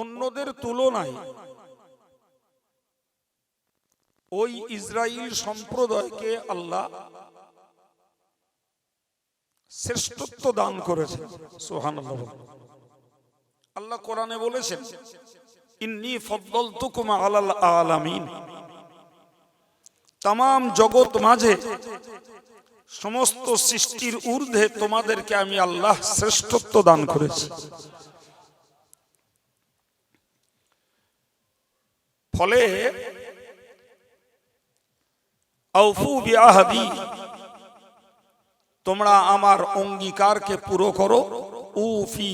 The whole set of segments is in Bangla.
অন্যদের তুলনায় ওই ইসরায়েল সম্প্রদায়কে আল্লাহ শ্রেষ্ঠত্ব দান করেছে সোহান আল্লাহ কোরআনে বলেছেন, ইন্নি ফদ্দলতুকুম আলাল আলামিন। তাম জগৎ মাঝে সমস্ত সৃষ্টির ঊর্ধ্বে তোমাদেরকে আমি আল্লাহ শ্রেষ্ঠত্ব দান করেছি। ফলে তোমরা আমার অঙ্গীকারকে পুরো করো। উফি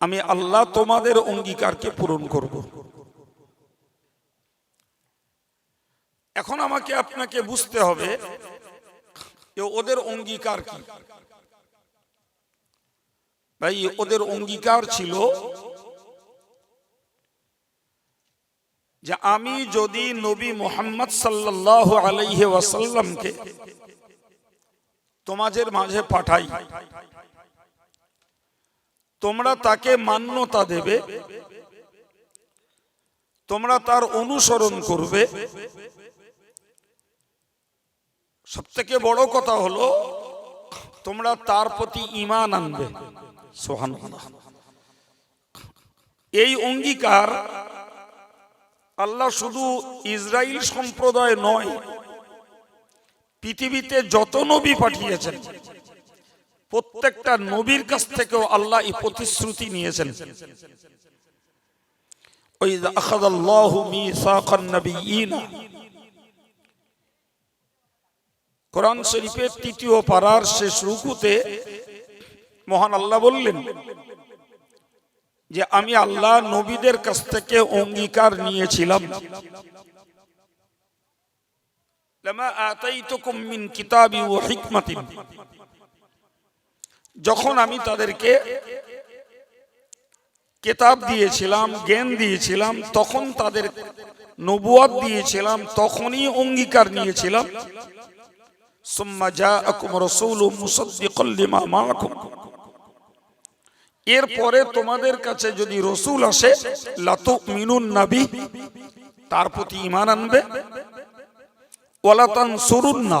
আমি আল্লাহ তোমাদের অঙ্গীকারকে পূরণ করব। এখন আমাকে আপনাকে বুঝতে হবে ওদের অঙ্গীকার কি। ভাই, ওদের অঙ্গীকার ছিল যে আমি যদি নবী মোহাম্মদ সাল্লাহ আলাইহে ওয়াসাল্লামকে তোমাদের মাঝে পাঠাই, তোমরা তাকে মান্যতা দেবে, তোমরা তার অনুসরণ করবে। সব থেকে বড় কথা হলো, তোমরা তার প্রতি ইমান আনবে। সোহান এই অঙ্গীকার আল্লাহ শুধু ইসরায়েল সম্প্রদায় নয়, পৃথিবীতে যত নবী পাঠিয়েছেন, প্রত্যেকটা নবীর কাছ থেকেও আল্লাহ এই প্রতিশ্রুতি নিয়েছেন। কোরআন শরীফের তৃতীয় পারার শেষ রুকুতে মহান আল্লাহ বললেন যে আমি আল্লাহ নবীদের কাছ থেকে অঙ্গীকার নিয়েছিলাম। যখন আমি তাদেরকে কেতাব দিয়েছিলাম, জ্ঞান দিয়েছিলাম, তখন তাদের নবুয়াদ দিয়েছিলাম, তখনই অঙ্গীকার নিয়েছিলাম। সুম্মা জাআকুম রাসূলুম মুসাদ্দিকাল লিমা মাআকুম। এরপরে তোমাদের কাছে যদি রসুল আসে লাতু মিনুন নাবি, তার প্রতি ইমান আনবে ওয়ালাতান সরুন না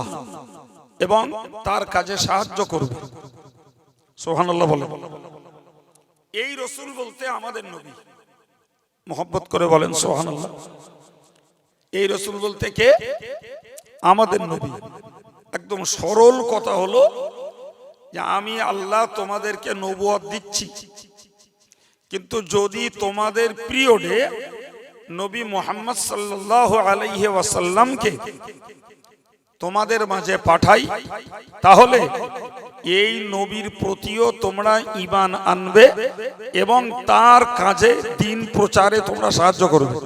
এবং তার কাজে সাহায্য করবে। সোহানাল্লাহ বলে। এই রসুল বলতে আমাদের নবী। মোহব্বত করে বলেন সোহানাল্লাহ এই রসুল বলতে কে? আমাদের নবী। একদম সরল কথা হলো যে আমি আল্লাহ তোমাদেরকে নবুয়াদ দিচ্ছি। কিন্তু যদি তোমাদের পিরিয়ডে নবী মোহাম্মদ সাল্লাহ আলাইহে ওয়াসাল্লামকে তোমাদের মাঝে পাঠাই, তাহলে এই নবীর প্রতিও তোমরা ইমান আনবে এবং তার কাজে দিন প্রচারে তোমরা সাহায্য করবে।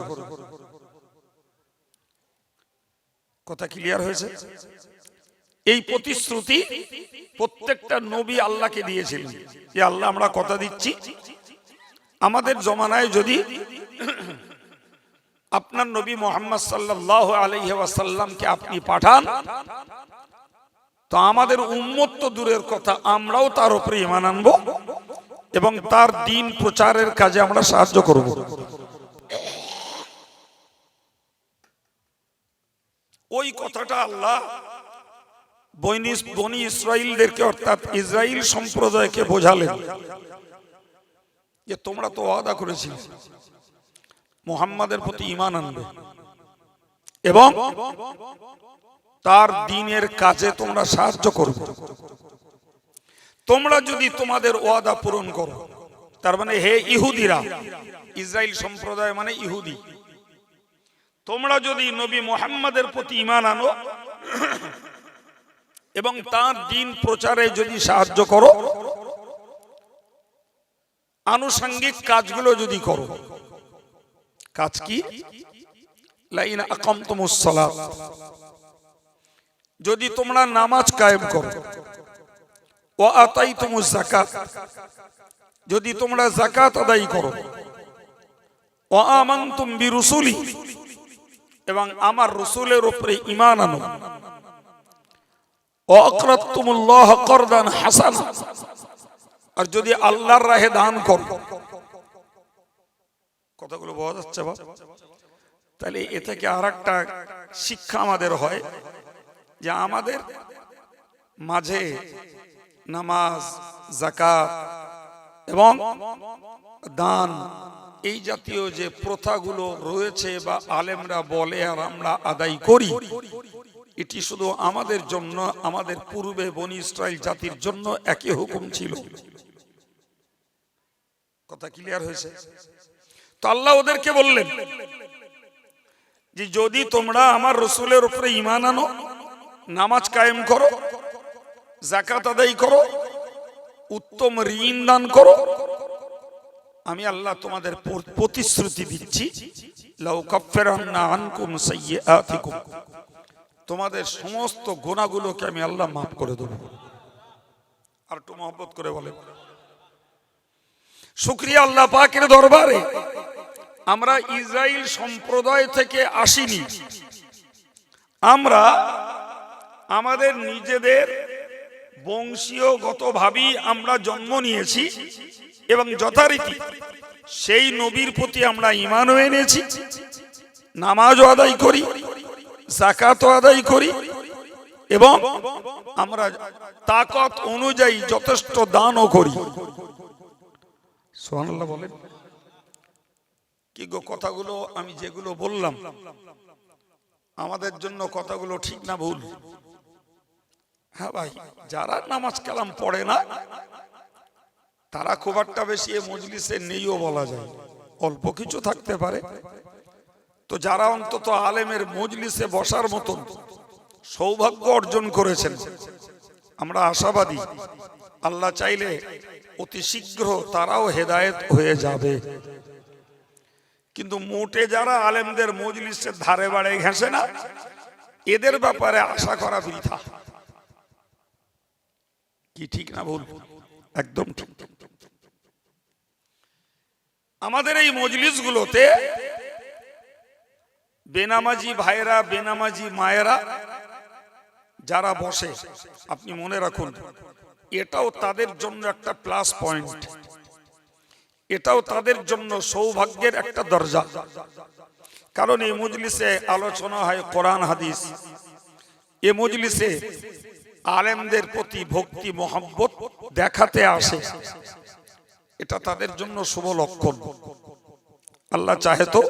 কথা ক্লিয়ার হয়েছে? এই প্রতিশ্রুতি প্রত্যেকটা নবী আল্লাহকে দিয়েছিলেন। যে আল্লাহ, আমরা কথা দিচ্ছি। আমাদের জমানায় যদি আপনার নবী মোহাম্মদ সাল্লাহ আলহ্লামকে আপনি পাঠান, তো আমাদের উন্মত তো দূরের কথা, আমরাও তার উপরে ইমান আনব এবং তার দিন প্রচারের কাজে আমরা সাহায্য করব। ওই কথাটা আল্লাহ বনি ইসরায়েলদেরকে অর্থাৎ ইসরায়েল সম্প্রদায়কে বোঝালেন যে তোমরা তো ওয়াদা করেছিলে, মোহাম্মদের প্রতি ইমান আনবে এবং তার দিনের কাজে তোমরা সাহায্য করবে। তোমরা যদি তোমাদের ওয়াদা পূরণ করো, তার মানে হে ইহুদিরা ইসরায়েল সম্প্রদায় মানে ইহুদি, তোমরা যদি নবী মোহাম্মদের প্রতি ইমান আনো এবং তার দিন প্রচারে যদি সাহায্য করো, আনুষঙ্গিক কাজগুলো যদি করো। কাজ কি? লাইন আকামতমুসসালাত যদি তোমরা নামাজ কায়েম করো ও আতাই তুমুজ জাকাত যদি তোমরা জাকাত আদায় করো ও আমান্তুম বিরুসুলি। এবং আমার রসুলের উপরে ইমান আনো। অকরাতুমুল্লাহ করদান হাসান। আর যদি আল্লাহর রাহে দান করো। কথাগুলো বোঝা যাচ্ছে তাহলে এ থেকে আর একটা শিক্ষা আমাদের হয় যে আমাদের মাঝে নামাজ জাকাত এবং দান এই জাতীয় যে প্রথাগুলো রয়েছে বা আলেমরা বলে আর আমরা আদায় করি এটি শুধু আমাদের জন্য, আমাদের পূর্বে বনি ইসরায়েল জাতির জন্য একই হুকুম ছিল। কথা ক্লিয়ার হয়েছে? তো আল্লাহ ওদেরকে বললেন যে, যদি তোমরা আমার রসুলের উপরে ইমান আনো, নামাজ কায়েম করো জাকাত আদায় করো, উত্তম ঋণ দান করো, আমি আল্লাহ তোমাদের প্রতিশ্রুতি দিচ্ছি, লাউ কাফফারান্না আনকুম সাইয়্যাতিকুম। তোমাদের সমস্ত গোনাগুলোকে আমি আল্লাহ মাফ করে দেব। আর একটু মহব্বত করে বলে। শুক্রিয়া আল্লাহ পাকের দরবারে। আমরা ইসরায়েল সম্প্রদায় থেকে আসিনি। আমরা আমাদের নিজেদের বংশীয়গতভাবেই আমরা জন্ম নিয়েছি এবং যথারীতি সেই নবীর প্রতি আমরা ইমানও এনেছি, নামাজও আদায় করি জাকাতও আদায় করি এবং আমরা তাকত অনুযায়ী যথেষ্ট দানও করি। সোহানাল্লাহ বলেন। কি গো কথাগুলো আমি যেগুলো বললাম, আমাদের জন্য কথাগুলো ঠিক না ভুল? হ্যাঁ ভাই, যারা নামাজ কালাম পড়ে না, তারা খুব একটা বেশি এ মজলিসে নেইও বলা যায়। অল্প কিছু থাকতে পারে। তো যারা অন্তত আলেমের মজলিসে বসার মতন সৌভাগ্য অর্জন করেছেন, আমরা আশাবাদী, আল্লাহ চাইলে অতি শীঘ্র তারাও হেদায়েত হয়ে যাবে। কিন্তু মোটে যারা আলেমদের মজলিসের ধারে বাড়ে ঘেঁষে না, এদের ব্যাপারে আশা করা বৃথা। কি ঠিক না ভুল? একদম আমাদের এই মজলিসগুলোতে বেনামাজি ভাইরা বেনামাজি মায়েরা যারা বসে, আপনি মনে রাখুন, এটাও তাদের জন্য একটা প্লাস পয়েন্ট এটাও তাদের জন্য সৌভাগ্যের একটা দরজা। কারণ এই মজলিসে আলোচনা হয় কোরআন, হাদিস। এ মজলিসে আলেমদের প্রতি ভক্তি মোহাম্মত দেখাতে আসে। এটা তাদের জন্য শুভ লক্ষণ। আল্লাহ চাহে তো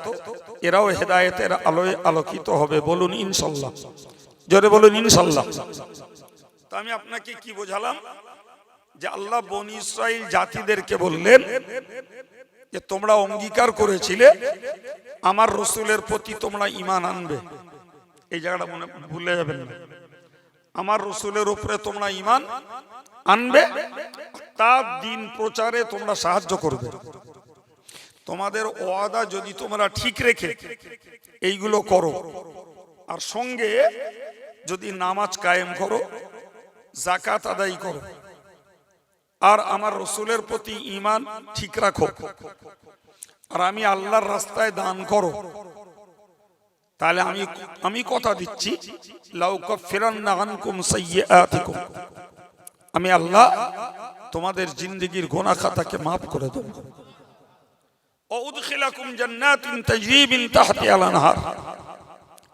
এরাও হেদায়েতের আলোয় আলোকিত হবে, বলুন ইনশাল্লাহ। জোরে বলুন ইনশাল্লাহ। তা আমি আপনাকে কি বোঝালাম? যে আল্লাহ বনি ইসরাইল জাতিদেরকে বললেন যে, তোমরা অঙ্গীকার করেছিলে, আমার রসুলের প্রতি তোমরা ইমান আনবে। এই জায়গাটা মনে ভুলে যাবেন না। আমার রসুলের উপরে তোমরা ইমান আনবে তার দিন প্রচারে তোমরা সাহায্য করবে। তোমাদের ওয়াদা যদি তোমরা ঠিক রেখে এইগুলো করো, আর সঙ্গে যদি নামাজ কায়েম করো জাকাত আদায় করো, আর আমার রসুলের প্রতি ইমান ঠিক রাখো, আর আমি আল্লাহর রাস্তায় দান করো, তাহলে আমি আমি কথা দিচ্ছি আমি আল্লাহ তোমাদের জিন্দেগির গোনা খাতাকে মাফ করে দেব।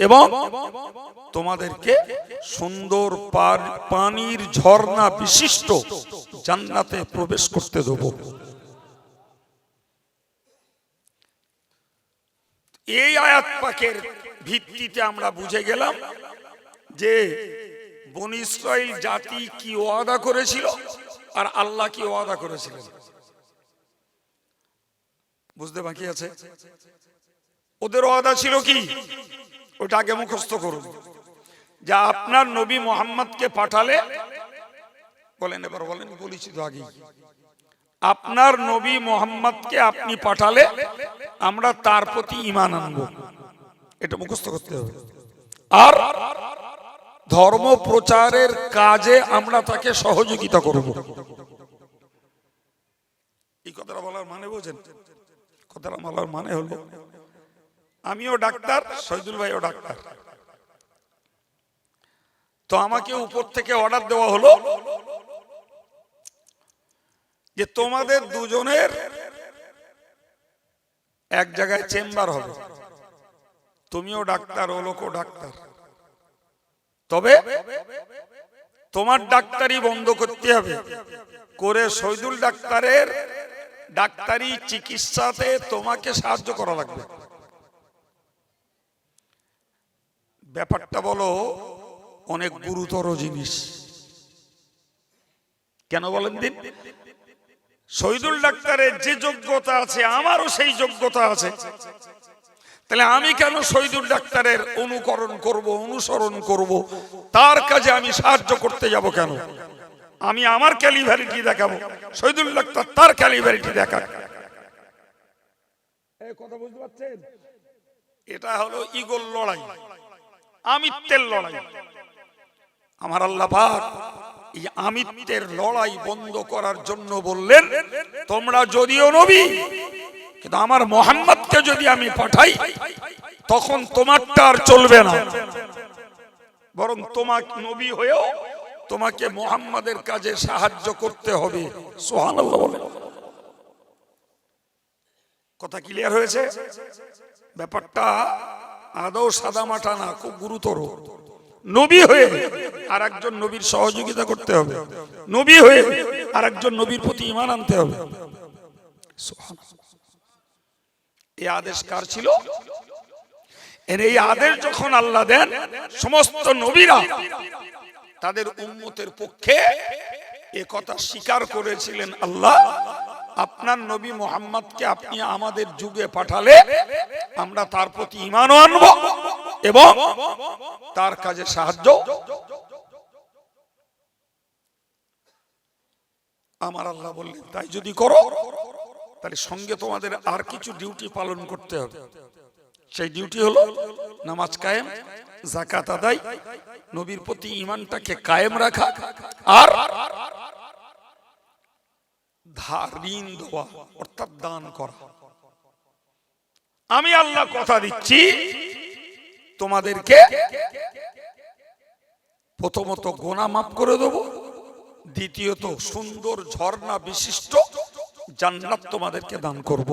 এবং তোমাদেরকে সুন্দর পানির ঝর্ণা বিশিষ্ট জান্নাতে প্রবেশ করতে দেব। এই আয়াত পাকের ভিত্তিতে আমরা বুঝে গেলাম যে বন ইসরাইল জাতি কি ওয়াদা করেছিল আর আল্লাহ কি ওয়াদা করেছিলেন। বুঝতে বাকি আছে? ওদের ওয়াদা ছিল কি? ওটা আগে মুখস্থ করুন। যা আপনার নবী মোহাম্মদকে পাঠালে, বলেন এবার, বলেন বলেছি তো আগেই। আপনার নবী মোহাম্মদকে আপনি পাঠালে, আমরা তার প্রতি ইমান আনব। এটা মুখস্থ করতে হবে। আর ধর্ম প্রচারের কাজে আমরা তাকে সহযোগিতা করব। এই কথাটা বলার মানে বোঝেন? কথাটা বলার মানে হলো, আমিও ডাক্তার, শহীদুল ভাইও ডাক্তার। তো আমাকে উপর থেকে অর্ডার দেওয়া হলো যে তোমাদের দুজনের এক জায়গায় চেম্বার হবে। তুমিও ডাক্তার ও লোকও ডাক্তার। তবে তোমার ডাক্তারি বন্ধ করতে হবে। করে শহীদুল ডাক্তারের ডাক্তারি চিকিৎসাতে তোমাকে সাহায্য করা লাগবে। ব্যাপারটা বলো, অনেক গুরুতর জিনিস। কেন বলেন দিন? শহীদুল ডাক্তারের যে যোগ্যতা আছে, আমারও সেই যোগ্যতা আছে। তাহলে আমি কেন শহীদুল ডাক্তারের অনুকরণ করব, অনুসরণ করব? তার কাজে আমি সাহায্য করতে যাব কেন? আমি আমার ক্যালিভারিটি দেখাবো। শহীদুল ডাক্তার তার ক্যালিভারিটি দেখা কথা বুঝতে পারছেন? এটা হলো ইগল লড়াই। আমিত্বের লড়াই। আমার আল্লাহ পাক এই আমিত্বের লড়াই বন্ধ করার জন্য বললেন তোমরা যদিও নবী কিন্তু আমার মোহাম্মদকে যদি আমি পাঠাই তখন তোমারটা আর চলবে না। বরং তোমাক নবী হয়েও তোমাকে মোহাম্মদের কাজে সাহায্য করতে হবে। বলে কথা ক্লিয়ার হয়েছে? ব্যাপারটা আদৌ সাদামাটা না, খুব গুরুতর। নবী হয়ে আর একজন নবীর সহযোগিতা করতে হবে। নবী হয়ে আর একজন নবীর প্রতি ইমান আনতে হবে। এই আদেশ কার ছিল? এর এই আদেশ যখন আল্লাহ দেন, সমস্ত নবীরা তাদের উম্মতের পক্ষে এ কথা স্বীকার করেছিলেন আল্লাহ। আপনার নবী মোহাম্মদকে আপনি আমাদের যুগে পাঠালে আমরা তার প্রতি ইমানও আনব এবং তার কাজে সাহায্য। আমার আল্লাহ বললেন, তাই যদি করো, তাহলে সঙ্গে তোমাদের আর কিছু ডিউটি পালন করতে হবে। সেই ডিউটি হলো নামাজ কায়েম জাকাত আদায়, নবীর প্রতি ইমানটাকে কায়েম রাখা আর ধার, ঋণ দেওয়া, অর্থাৎ দান করা। আমি আল্লাহ কথা দিচ্ছি, তোমাদেরকে প্রথমত গোনা মাফ করে দেব, দ্বিতীয়ত সুন্দর ঝর্ণা বিশিষ্ট জান্নাত তোমাদেরকে দান করব।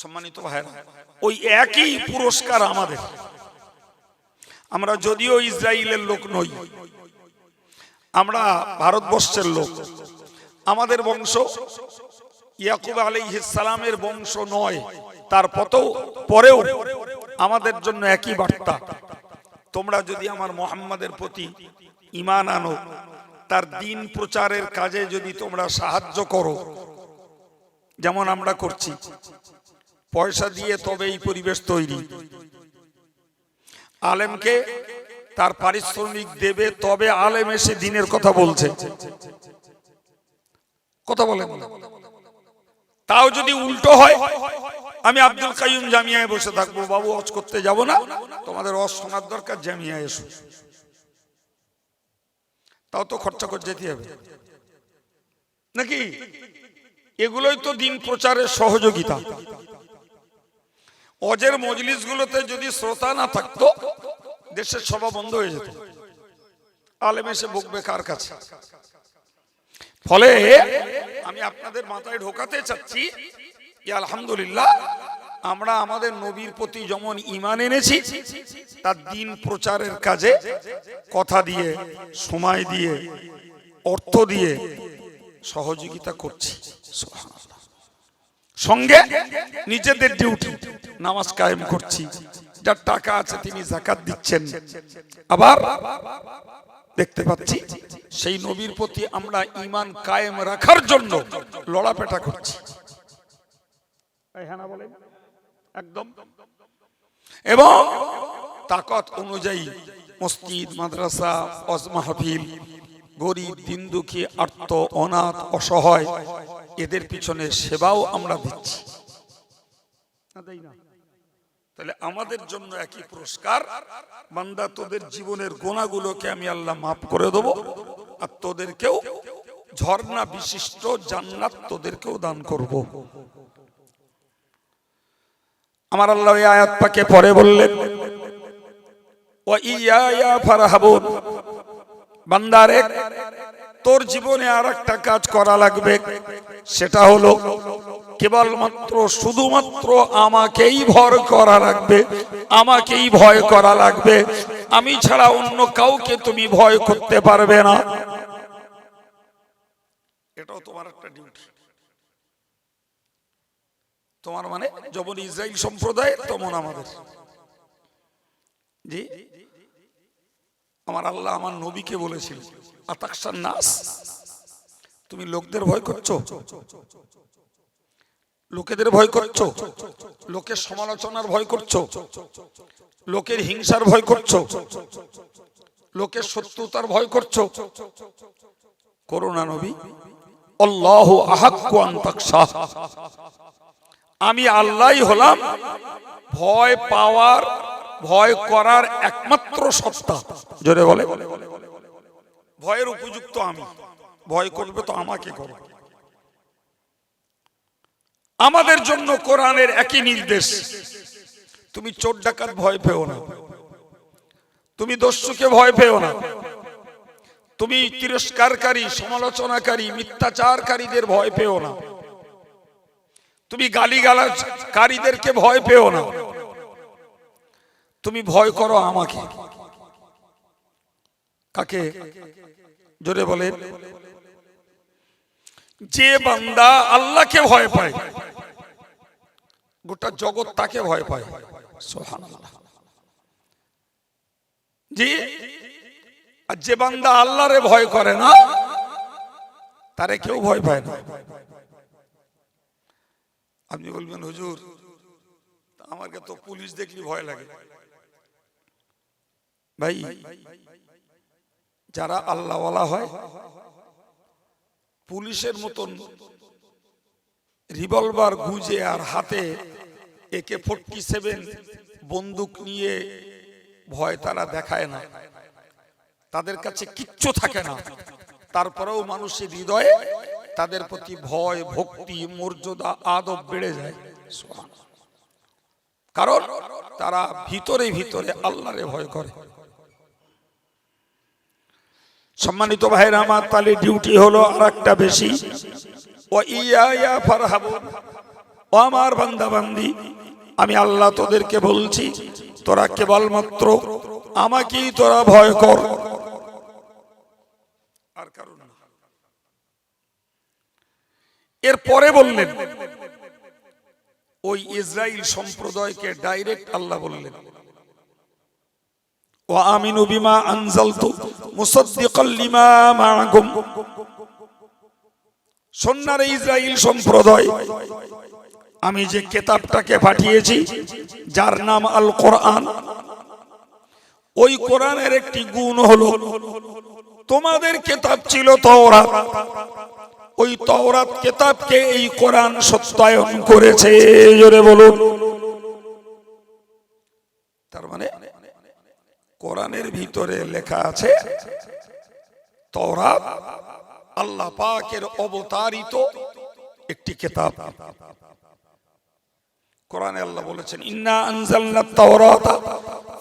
সম্মানিত ভাইরা ওই একই পুরস্কার আমাদের। আমরা যদিও ইসরায়েলের লোক নই, আমরা ভারতবর্ষের লোক। আমাদের বংশ ইয়াকুব সালামের বংশ নয় তার পতেও পরেও আমাদের জন্য একই বার্তা। তোমরা যদি আমার মোহাম্মদের প্রতি ইমান আনো, তার দিন প্রচারের কাজে যদি তোমরা সাহায্য করো, যেমন আমরা করছি পয়সা দিয়ে তবে এই পরিবেশ তৈরি। আলেমকে তার পারিশ্রমিক দেবে, তবে আলেম এসে দিনের কথা বলছে। কথা বলেন তাও যদি উল্টো হয়, আমি আব্দুল কাইম জামিয়ায় বসে থাকব। বাবু অজ করতে যাব না? তোমাদের অজ শোনার দরকার, জামিয়ায় এসো। তাও তো খরচা করে যেতে হবে। নাকি? এগুলোই তো দিন প্রচারের সহযোগিতা। অজের মজলিসগুলোতে যদি শ্রোতা না থাকতো, দেশের সভা বন্ধ হয়ে যেত। আলেম এসে বকবে কার কাছে? ফলে আমি আপনাদের মাথায় ঢোকাতে চাচ্ছি আলহামদুলিল্লাহ, আমরা আমাদের নবীর প্রতি যেমন ইমান এনেছি, তার দিন প্রচারের কাজে কথা দিয়ে, সময় দিয়ে, অর্থ দিয়ে সহযোগিতা করছি। সঙ্গে নিজেদের ডিউটি নামাজ কায়েম করছি। যার টাকা আছে তিনি জাকাত দিচ্ছেন। আবার দেখতে পাচ্ছি, সেই নবীর প্রতি আমরা ইমান কায়েম রাখার জন্য লড়াপেটা করছি। এবং তাকত অনুযায়ী মসজিদ, মাদ্রাসা অজ মাহফিল গরিব দিন দুঃখী আর্ত, অনাথ, অসহায়, এদের পিছনে সেবাও আমরা দিচ্ছি। তাহলে আমাদের জন্য একই পুরস্কার, বান্দা তোদের জীবনের গোনাগুলোকে আমি আল্লাহ মাফ করে দেবো, আর তোদেরকেও ঝর্ণা বিশিষ্ট জান্নাত তোদেরকেও দান করব। আমার আল্লাহ আয়াত পাকে পরে বললেন ও ইয়া ফারহাবুন। বান্দারে তোর জীবনে আর একটা কাজ করা লাগবে। সেটা হলো কেবলমাত্র, শুধুমাত্র আমাকেই ভর করা লাগবে, আমাকেই ভয় করা লাগবে। আমি ছাড়া অন্য কাউকে তুমি ভয় করতে পারবে না। এটাও তোমার একটা ডিউটি তোমার মানে যেমন ইসরায়েল সম্প্রদায় তেমন আমাদের। জি? আমার আল্লাহ আমার নবীকে বলেছিল আতাকসার নাস? তুমি লোকদের ভয় করছ? লোকেদের ভয় করছ? লোকের সমালোচনার ভয় করছ? লোকের হিংসার ভয় করছ? লোকের শত্রুতার ভয় করছ? করোনা নবী, আল্লাহ আমি আল্লাহই হলাম, ভয় পাওয়ার ভয় করার একমাত্র সত্তা। জোরে বলে। ভয়ের উপযুক্ত আমি। ভয় করবে তো আমাকে করো। আমাদের জন্য কোরআনের একই নির্দেশ। তুমি চোর ডাকাত ভয় পেও না। তুমি দস্যুকে ভয় পেও না। তুমি তিরস্কারকারী, সমালোচনাকারী, মিথ্যাচারকারীদের ভয় পেও না। তুমি গালিগালাজকারীদেরকে ভয় পেও না। তুমি ভয় করো আমাকে। কাকে? জোরে বলেন। যে বান্দা আল্লাহকে ভয় পায়, গোটা জগৎ তাকে ভয় পায়। জি আর যে বান্দা আল্লাহরে ভয় করে না, তারে কেউ ভয় পায় না। আপনি বলবেন, হুজুর আমাকে তো পুলিশ দেখলে ভয় লাগে। ভাই, যারা আল্লাহওয়ালা হয়, পুলিশের মতন রিভলভার গুজে আর হাতে একে ফোর্টি সেভেন বন্দুক নিয়ে ভয় তারা দেখায় না। তাদের কাছে কিচ্ছু থাকে না। তারপরেও মানুষের হৃদয়ে তাদের প্রতি ভয়, ভক্তি, মর্যাদা, আদব বেড়ে যায়। কারণ তারা ভিতরে ভিতরে আল্লাহরে ভয় করে। সম্মানিত ভাইরা আমার তাহলে ডিউটি হলো আর একটা বেশি। ও ইয়া ফারহাবুন ও আমার বান্দা বান্দি আমি আল্লাহ তোদেরকে বলছি, তোরা কেবলমাত্র আমাকেই তোরা ভয় কর। আর কারণ এর পরে বললেন, ওই ইসরায়েল সম্প্রদায়কে ডাইরেক্ট আল্লাহ বললেন। وآمنوا بما أنزلت مصدقا لما معكم সন্ন্যার ইসরায়েল সম্প্রদায় আমি যে কেতাবটাকে পাঠিয়েছি যার নাম আল কোরআন ওই কোরআনের একটি গুণ হলো তোমাদের কেতাব ছিল তওরাত ওই তওরাত কেতাবকে এই কোরআন সত্যায়ন করেছে জোরে বলুন তার মানে কোরআনের ভিতরে লেখা আছে, তওরাত আল্লাহ পাকের অবতারিত একটি কিতাব। কোরআনে আল্লাহ বলেছেন, ইন্না আনজালনা তাওরাতা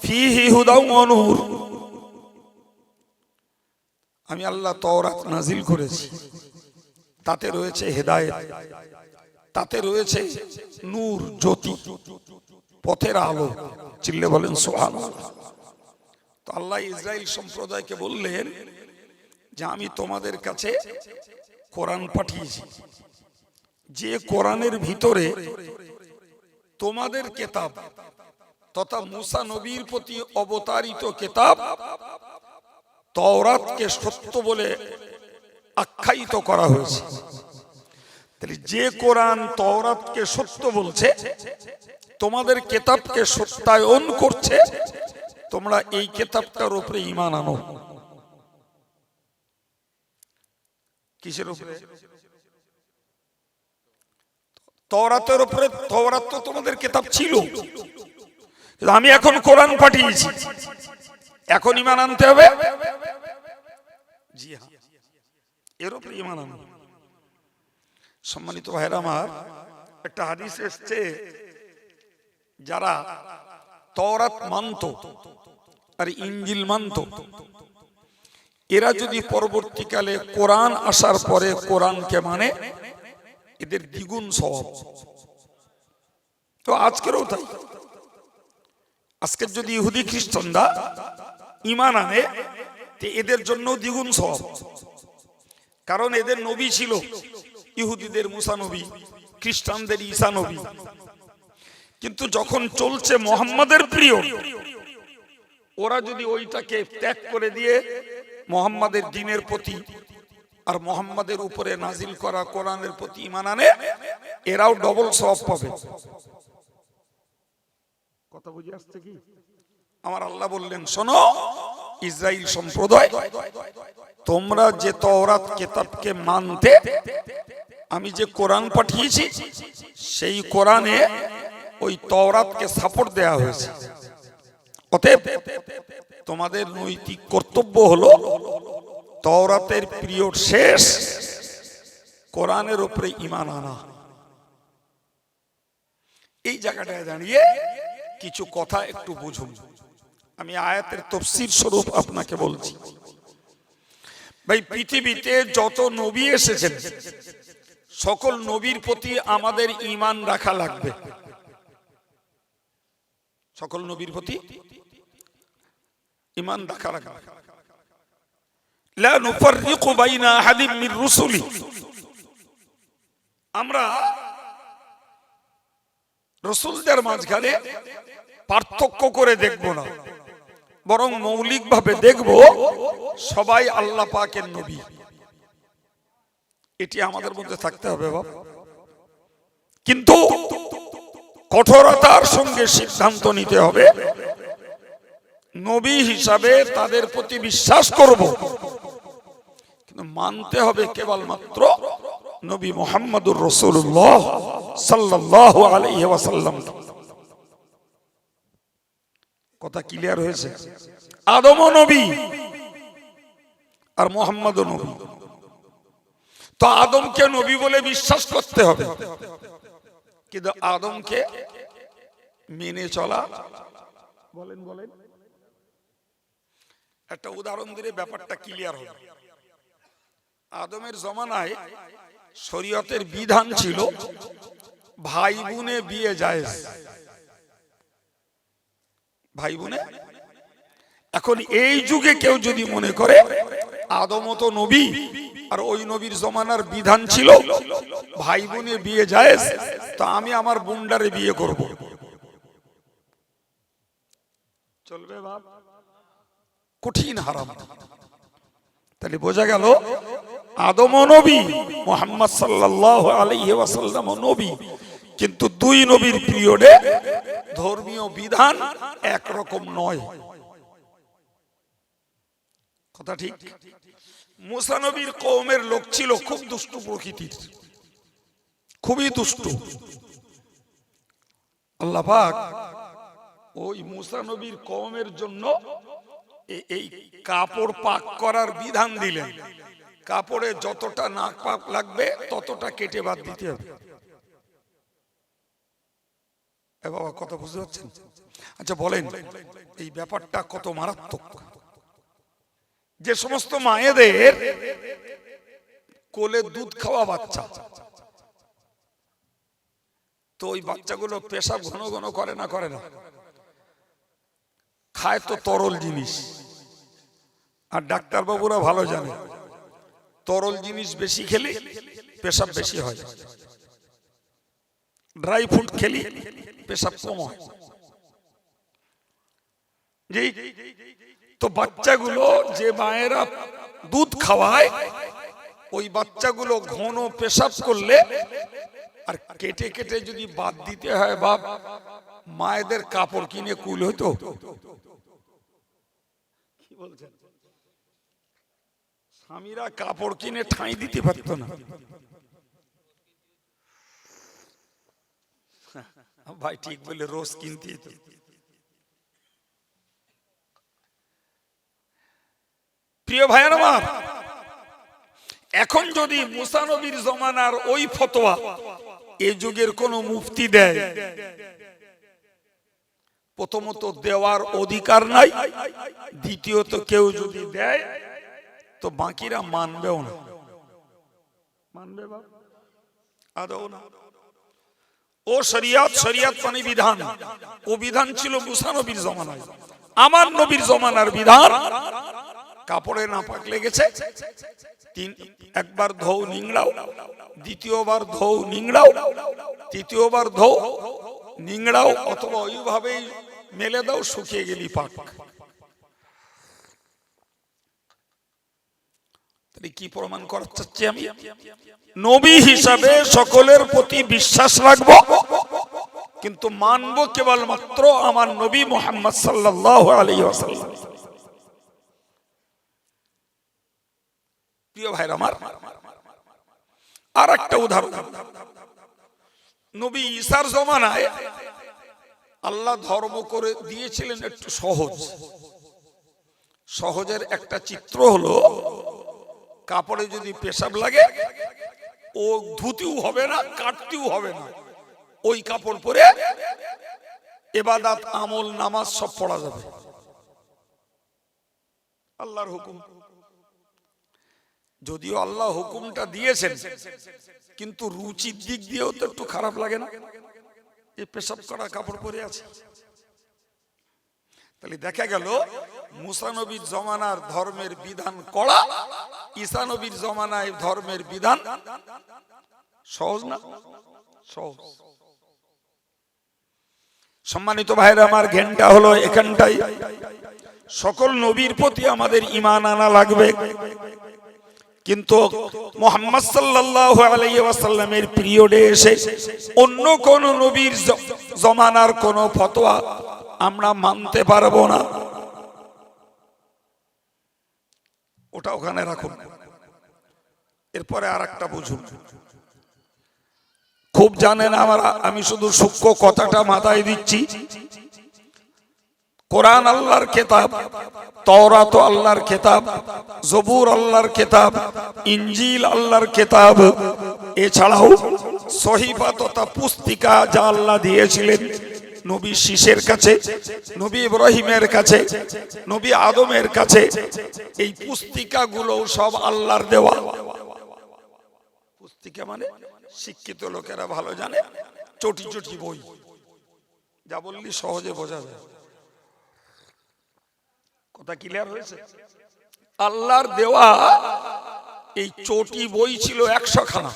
ফীহি হুদাও ওয়া নূর। আমি আল্লাহ তওরাত নাজিল করেছি। তাতে রয়েছে হেদায়েত, তাতে রয়েছে নূর, জ্যোতি, পথের আলো। চিল্লে বলেন, সুবহানাল্লাহ। তো আল্লাহ ইসরায়েল সম্প্রদায়কে বললেন যে আমি তোমাদের কাছে কোরআন পাঠিয়েছি। যে কোরআনের ভিতরে তোমাদের কেতাব তথা মুসা নবীর প্রতি অবতারিত কেতাব তওরাতকে সত্য বলে আখ্যায়িত করা হয়েছে। তাহলে যে কোরআন তওরাতকে সত্য বলছে, তোমাদের কেতাবকে সত্যায়ন করছে তোমরা এই কেতাবটার উপরে ইমান আনো। কিসের উপরে? তওরাতের উপরে, তওরাত তো তোমাদের কেতাব ছিল। আমি এখন কোরআন পাঠিয়েছি। এখন ইমান আনতে হবে? জি হ্যাঁ। এর উপরে ইমান সম্মানিত ভাইরা আমার, একটা হাদিস এসছে, যারা তওরাত মানত আর ইঞ্জিল মানত। এরা যদি পরবর্তীকালে কোরআন আসার পরে কোরআনকে মানে এদের দ্বিগুণ স্বভাব। তো আজকেরও তাই। আজকের যদি ইহুদি খ্রিস্টানরা ইমান আনে এদের জন্য দ্বিগুণ স্বভাব। কারণ এদের নবী ছিল ইহুদিদের মুসা নবী, খ্রিস্টানদের ঈসা নবী। কিন্তু যখন চলছে মোহাম্মদের প্রিয় ওরা যদি ওইটাকে ত্যাগ করে দিয়ে মোহাম্মদের দিনের প্রতি আর মোহাম্মদের উপরে নাজিল করা কোরআনের প্রতি ইমান আনে এরাও ডবল সব পাবে। কথা বুঝে আসছে কি? আমার আল্লাহ বললেন শোনো ইসরায়েল সম্প্রদায় তোমরা যে তওরাত কেতাবকে মানতে আমি যে কোরআন পাঠিয়েছি সেই কোরআনে ওই তওরাতকে সাপোর্ট দেয়া হয়েছে। অতএব তোমাদের নৈতিক কর্তব্য হলো তওরাতের পিরিয়ড শেষ, কোরআনের উপরে ইমান আনা। এই জায়গাটায় দাঁড়িয়ে কিছু কথা একটু বুঝুন। আমি আয়াতের তফসির স্বরূপ আপনাকে বলছি। ভাই, পৃথিবীতে যত নবী এসেছেন, সকল নবীর প্রতি আমাদের ইমান রাখা লাগবে। সকল নবীর প্রতি ইমান রাখা। মির রুসুলি। আমরা রসুলদের মাঝখানে পার্থক্য করে দেখব না, বরং মৌলিকভাবে দেখব সবাই আল্লাহ পাকের নবী। এটি আমাদের মধ্যে থাকতে হবে বাবা কিন্তু কঠোরতার সঙ্গে সিদ্ধান্ত নিতে হবে। নবী হিসাবে তাদের প্রতি বিশ্বাস করব। কিন্তু মানতে হবে কেবলমাত্র নবী মোহাম্মদুর রসুল্লাহ সাল্লাহ আলাইহি ওয়াসাল্লাম। কথা ক্লিয়ার হয়েছে? আদম নবী আর মোহাম্মদ নবী। তো আদমকে নবী বলে বিশ্বাস করতে হবে। কিন্তু আদমকে মেনে চলা। বলেন বলেন। একটা উদাহরণ দিলে ব্যাপারটা ক্লিয়ার হবে। আদমের জমানায় শরীয়তের বিধান ছিল ভাই বোনে বিয়ে যায় ভাই বোনে এখন এই যুগে কেউ যদি মনে করে আদম তো নবী। আর ওই নবীর জমানার বিধান ছিল ভাই বোনে বিয়ে যায় তো আমি আমার বুন্ডারে বিয়ে করব। চলবে বাপ কঠিন হারাম। তাহলে বোঝা গেল, আদম নবী, মোহাম্মদ সাল্লাহ আলাইহি ওয়াসাল্লাম নবী, কিন্তু দুই নবীর পিরিয়ডে ধর্মীয় বিধান একরকম নয়। কথা ঠিক? মুসা নবীর কৌমের লোক ছিল খুব দুষ্টু প্রকৃতির। খুবই দুষ্টু। আল্লাহ পাক ওই মুসা নবীর কৌমের জন্য এই কাপড় পাক করার বিধান দিলেন। কাপড়ে যতটা নাক পাক লাগবে, ততটা কেটে বাদ দিতে হবে। বাবা, কথা বুঝতে পারছেন? আচ্ছা বলেন, এই ব্যাপারটা কত মারাত্মক? যে সমস্ত মায়েদের কোলে দুধ খাওয়া বাচ্চা। তো ওই বাচ্চাগুলো পেশাব ঘন ঘন করে না করে না। খায় তো তরল জিনিস। আর ডাক্তার বাবুরা ভালো জানে, তরল জিনিস বেশি খেলে পেশাব বেশি হয়। ড্রাই ফ্রুট খেলি পেশাব কম হয়। যেই তো বাচ্চাগুলো যে মায়েরা দুধ খাওয়ায় ওই বাচ্চাগুলো ঘন পেশাব করলে আর কেটে কেটে যদি বাদ দিতে হয় বাপ মায়েদের কাপড় কিনে কুল হতো। কি বলছেন? স্বামীরা কাপড় কিনে ঠাঁই দিতে পারতো না। ভাই ঠিক বলে রোজ কিনতে হতো। প্রিয় ভাইয়ের আমার, এখন যদি মুসানবীর জমানার ওই ফতোয়া এ যুগের কোন মুফতি দেয়, প্রথমত দেওয়ার অধিকার নাই, দ্বিতীয়ত কেউ যদি দেয়, তো বাকিরা মানবেও না। মানবে আদৌ না। ও শরিয়াত শরিয়াত মানে বিধান। ও বিধান ছিল মুসা নবীর জমানায়। আমার নবীর জমানার বিধান কাপড়ে না পাক লেগেছে। তিন, একবার ধৌ নিংড়াও। দ্বিতীয়বার ধৌ নিংড়াও। তৃতীয়বার ধৌ নিংড়াও, অথবা ওইভাবেই মেলে দাও, শুকিয়ে গেলি পাক। কি প্রমাণ করার চাচ্ছি আমি? নবী হিসাবে সকলের প্রতি বিশ্বাস রাখব, কিন্তু মানবো কেবলমাত্র আমার নবী মোহাম্মদ সাল্লাহ আলী ওয়াসাল্লাম। প্রিয় ভাইরা আমার আর একটা উদাহরণ। নবী ঈশার জমানায় আল্লাহ ধর্ম করে দিয়েছিলেন একটু সহজ। সহজের একটা চিত্র হলো, কাপড়ে যদি পেশাব লাগে, ও ধুতিও হবে না, কাটতেও হবে না। ওই কাপড় পরে এবাদাত, আমল, নামাজ সব পড়া যাবে। আল্লাহর হুকুম। যদিও আল্লাহ হুকুমটা দিয়েছেন, কিন্তু রুচির দিক দিয়েও তো একটু খারাপ লাগে না। এই পেশাব করা কাপড় পরে আছে। তাহলে দেখা গেল মুসানবীর জমানার ধর্মের বিধান কড়া ঈসানবীর জমানায় ধর্মের বিধান সহজ না? সহজ। সম্মানিত ভাইরা আমার ঘেনটা হলো এখানটাই। সকল নবীর প্রতি আমাদের ইমান আনা লাগবে। কিন্তু মোহাম্মদ সাল্লাল্লাহু আলাইহি ওয়াসাল্লামের পিরিয়ডে এসে অন্য কোন নবীর জমানার কোন ফতোয়া আমরা মানতে পারব না। ওটা ওখানে রাখুন। এরপরে আর একটা বুঝুন। খুব জানেন আমার, আমি শুধু সূক্ষ্ম কথাটা মাথায় দিচ্ছি। কোরআন আল্লাহর খেতাব, তওরাত আল্লাহর খেতাব, জবুর আল্লাহর খেতাব ইঞ্জিল আল্লাহর খেতাব, এছাড়াও সহিফা তথা পুস্তিকা যা আল্লাহ দিয়েছিলেন নবী শীষের কাছে, নবী ইব্রাহিমের কাছে, নবী আদমের কাছে, এই পুস্তিকাগুলো সব আল্লাহর দেওয়া। পুস্তিকা মানে শিক্ষিত লোকেরা ভালো জানে, চটি চটি বই। যা বললি সহজে বোঝা যায়। কথা ক্লিয়ার হয়েছে? আল্লাহর দেওয়া এই চটি বই ছিল একশো খানা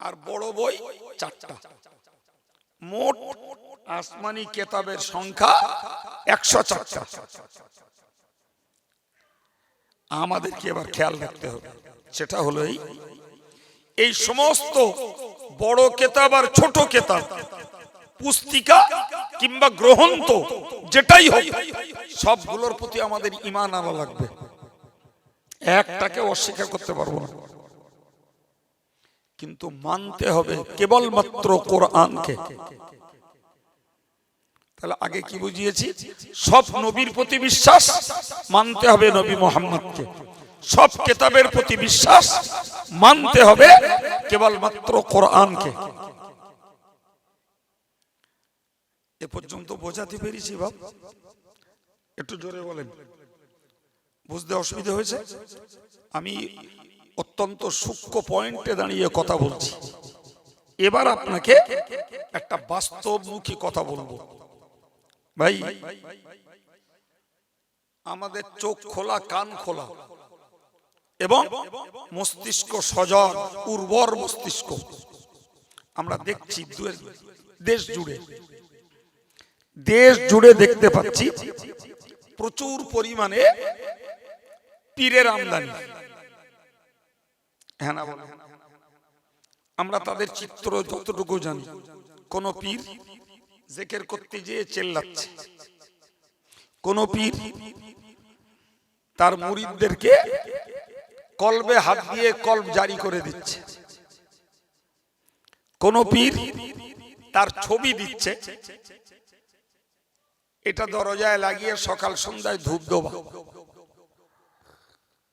আর বড় বই চারটা। মোট আসমানি কেতাবের সংখ্যা একশো চারটা। আমাদেরকে এবার খেয়াল রাখতে হবে। সেটা হলো এই সমস্ত বড় কেতাব আর ছোট কেতাব, পুস্তিকা কিংবা গ্রহন্ত, যেটাই হোক, সবগুলোর প্রতি আমাদের ইমান আনা লাগবে। একটাকে অস্বীকার করতে পারব না। কিন্তু মানতে হবে কেবলমাত্র কোরআনকে। তাহলে আগে কি বুঝিয়েছি? সব নবীর প্রতি বিশ্বাস, মানতে হবে নবী মোহাম্মদকে। সব কেতাবের প্রতি বিশ্বাস, মানতে হবে কেবলমাত্র কোরআনকে। এ পর্যন্ত বোঝাতে পেরেছি, বাপ। একটু জোরে বলেন। বুঝতে অসুবিধা হয়েছে? আমি অত্যন্ত সূক্ষ্ম পয়েন্টে দাঁড়িয়ে কথা বলছি। এবার আপনাকে একটা বাস্তবমুখী কথা বলব। ভাই, আমাদের চোখ খোলা, কান খোলা এবং মস্তিষ্ক সজল উর্বর মস্তিষ্ক। আমরা দেখছি দেশ জুড়ে। দেশ জুড়ে দেখতে পাচ্ছি প্রচুর পরিমাণে পীরের আমদানি। হ্যাঁ আমরা তাদের চিত্র যতটুকু জানি, কোন পীর জেকের করতে যেয়ে চেল্লাচ্ছে। কোন পীর তার মুরিদদেরকে কলবে হাত দিয়ে কলব জারি করে দিচ্ছে। কোন পীর তার ছবি দিচ্ছে। এটা দরজায় লাগিয়ে সকাল সন্ধ্যায় ধূপ দেওয়া